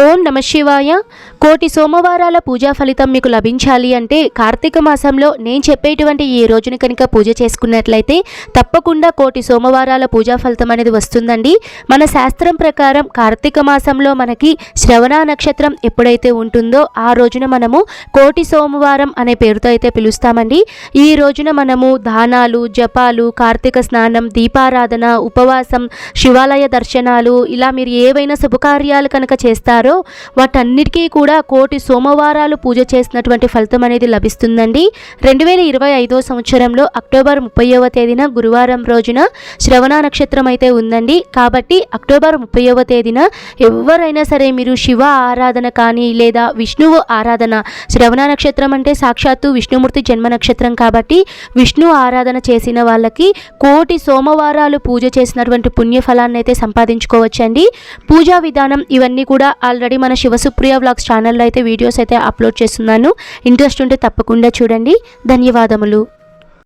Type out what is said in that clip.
ఓం నమ శివాయ. కోటి సోమవారాల పూజా ఫలితం మీకు లభించాలి అంటే కార్తీక మాసంలో నేను చెప్పేటువంటి ఈ రోజుని కనుక పూజ చేసుకున్నట్లయితే తప్పకుండా కోటి సోమవారాల పూజా ఫలితం అనేది వస్తుందండి. మన శాస్త్రం ప్రకారం కార్తీక మాసంలో మనకి శ్రవణ నక్షత్రం ఎప్పుడైతే ఉంటుందో ఆ రోజున మనము కోటి సోమవారం అనే పేరుతో అయితే పిలుస్తామండి. ఈ రోజున మనము దానాలు జపాలు కార్తీక స్నానం దీపారాధన ఉపవాసం శివాలయ దర్శనాలు ఇలా మీరు ఏవైనా శుభకార్యాలు కనుక చేస్తారు వాటన్నిటికీ కూడా కోటి సోమవారాలు పూజ చేసినటువంటి ఫలితం అనేది లభిస్తుందండి. రెండు వేల ఇరవై ఐదో సంవత్సరంలో అక్టోబర్ ముప్పైవ తేదీన గురువారం రోజున శ్రవణ నక్షత్రం అయితే ఉందండి. కాబట్టి అక్టోబర్ ముప్పైవ తేదీన ఎవరైనా సరే మీరు శివ ఆరాధన కానీ లేదా విష్ణువు ఆరాధన శ్రవణ నక్షత్రం అంటే సాక్షాత్తు విష్ణుమూర్తి జన్మ నక్షత్రం కాబట్టి విష్ణు ఆరాధన చేసిన వాళ్ళకి కోటి సోమవారాలు పూజ చేసినటువంటి పుణ్యఫలాన్ని అయితే సంపాదించుకోవచ్చండి. పూజా విధానం ఇవన్నీ కూడా ఆల్రెడీ మన శివసుప్రియ వ్లాగ్స్ ఛానల్లో అయితే వీడియోస్ అయితే అప్లోడ్ చేస్తున్నాను. ఇంట్రెస్ట్ ఉంటే తప్పకుండా చూడండి. ధన్యవాదములు.